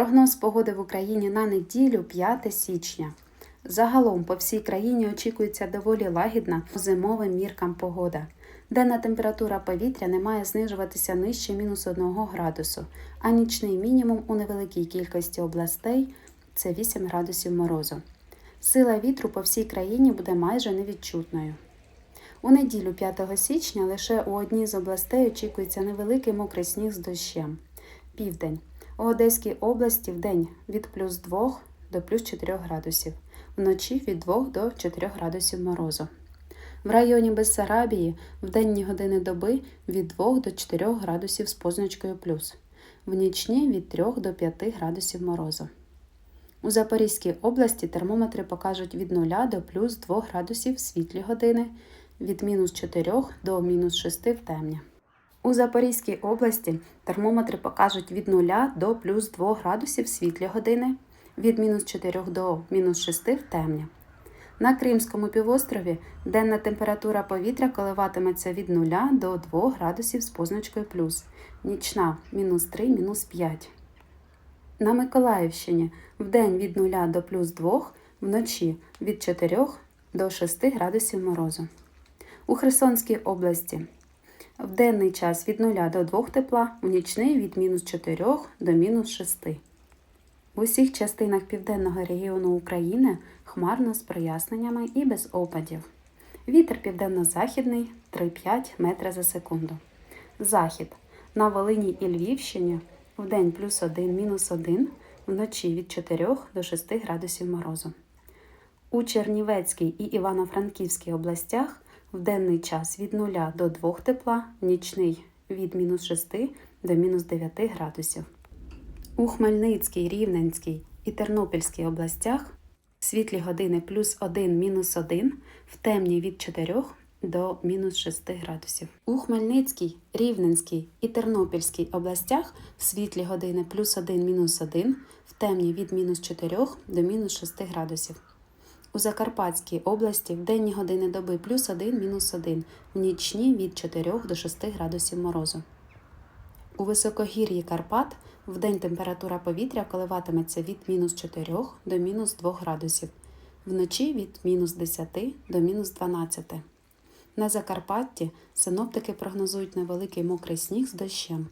Прогноз погоди в Україні на неділю 5 січня. Загалом по всій країні очікується доволі лагідна зимовим міркам погода. Денна температура повітря не має знижуватися нижче мінус 1 градусу, а нічний мінімум у невеликій кількості областей це 8 градусів морозу. Сила вітру по всій країні буде майже невідчутною. У неділю 5 січня лише у одній з областей очікується невеликий мокрий сніг з дощем. Південь. У Одеській області вдень від плюс 2 до плюс 4 градусів, вночі від 2 до 4 градусів морозу. В районі Бессарабії в денні години доби від 2 до 4 градусів з позначкою плюс, в нічні від 3 до 5 градусів морозу. У Запорізькій області термометри покажуть від 0 до плюс 2 градусів світлі години, від мінус 4 до мінус 6 в темні. У Запорізькій області термометри покажуть від 0 до плюс 2 градусів світлі години, від мінус 4 до мінус 6 в темні. На Кримському півострові денна температура повітря коливатиметься від 0 до 2 градусів з позначкою плюс, нічна мінус 3, мінус 5. На Миколаївщині вдень від 0 до плюс 2, вночі від 4 до 6 градусів морозу. У Херсонській області в денний час від 0 до 2 тепла, в нічний від мінус 4 до мінус 6. В усіх частинах південного регіону України хмарно з проясненнями і без опадів. Вітер південно-західний 3-5 метри за секунду. Захід на Волині і Львівщині в день плюс 1 мінус 1, вночі від 4 до 6 градусів морозу. У Чернівецькій і Івано-Франківській областях в денний час від 0 до 2 тепла, нічний від мінус 6 до мінус 9 градусів. У Хмельницькій, Рівненській і Тернопільській областях світлі години плюс 1 мінус 1, в темні від 4 до мінус 6 градусів. У Хмельницькій, Рівненській і Тернопільській областях в світлі години плюс 1 мінус 1, в темні від мінус 4 до мінус 6 градусів. У Закарпатській області в денні години доби плюс 1 мінус 1, в нічні від 4 до 6 градусів морозу. У високогір'ї Карпат в день температура повітря коливатиметься від мінус 4 до мінус 2 градусів, вночі від мінус 10 до мінус 12. На Закарпатті синоптики прогнозують невеликий мокрий сніг з дощем.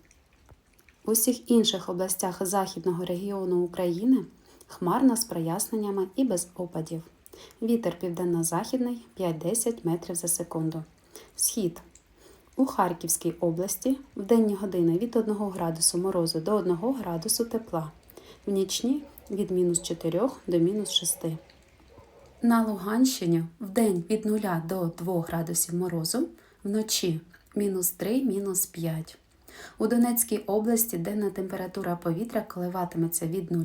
У всіх інших областях західного регіону України хмарно з проясненнями і без опадів. Вітер південно-західний 5-10 метрів за секунду. Схід. У Харківській області в денні години від 1 градусу морозу до 1 градусу тепла, в нічні від мінус 4 до мінус 6. На Луганщині в день від 0 до 2 градусів морозу, вночі мінус 3, мінус 5. У Донецькій області денна температура повітря коливатиметься від 0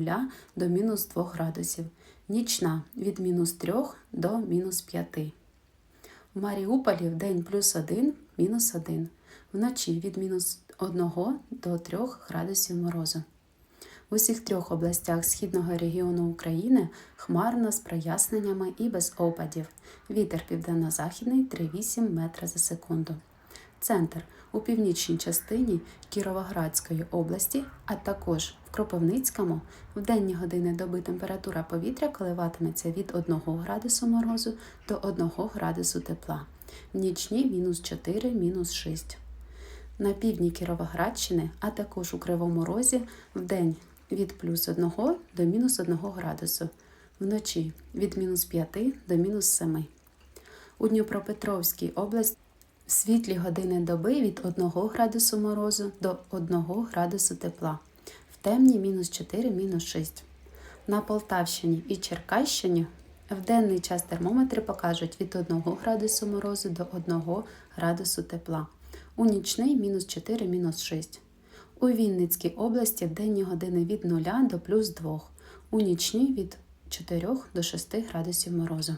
до мінус 2 градусів, нічна від мінус 3 до мінус 5. В Маріуполі в день плюс 1, мінус 1, вночі від мінус 1 до 3 градусів морозу. В усіх трьох областях східного регіону України хмарно з проясненнями і без опадів. Вітер південно-західний 3,8 метра за секунду. Центр у північній частині Кіровоградської області, а також в Кропивницькому в денні години доби температура повітря коливатиметься від 1 градусу морозу до 1 градусу тепла, в нічні мінус 4, мінус 6. На півдні Кіровоградщини, а також у Кривому Розі в день від плюс 1 до мінус 1 градусу, вночі від мінус 5 до мінус 7. У Дніпропетровській області в світлі години доби від 1 градусу морозу до 1 градусу тепла, в темні мінус 4, мінус 6. На Полтавщині і Черкащині в денний час термометри покажуть від 1 градусу морозу до 1 градусу тепла, у нічний мінус 4, мінус 6. У Вінницькій області в денні години від 0 до плюс 2, у нічні від 4 до 6 градусів морозу.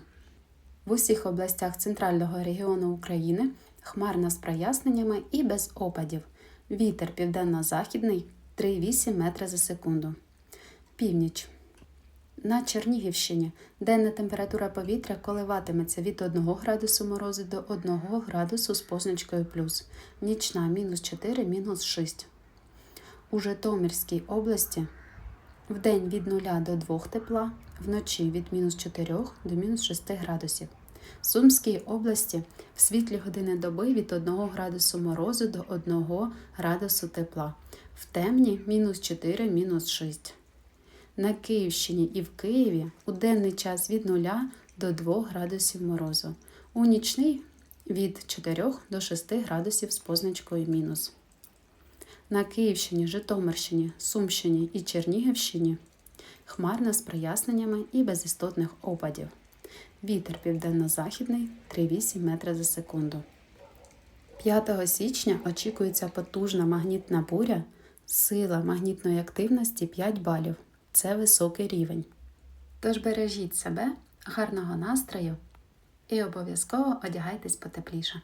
В усіх областях центрального регіону України хмарно з проясненнями і без опадів. Вітер південно-західний 3,8 метра за секунду. Північ. На Чернігівщині денна температура повітря коливатиметься від 1 градусу морозу до 1 градусу з позначкою плюс, нічна мінус 4, мінус 6. У Житомирській області Вдень від 0 до 2 тепла, вночі від мінус 4 до мінус 6 градусів. В Сумській області в світлі години доби від 1 градусу морозу до 1 градусу тепла. В темні мінус 4, мінус 6. На Київщині і в Києві у денний час від 0 до 2 градусів морозу. У нічний від 4 до 6 градусів з позначкою мінус. На Київщині, Житомирщині, Сумщині і Чернігівщині хмарно з проясненнями і без істотних опадів. Вітер південно-західний 3,8 метра за секунду. 5 січня очікується потужна магнітна буря, сила магнітної активності 5 балів. Це високий рівень. Тож бережіть себе, гарного настрою і обов'язково одягайтесь потепліше.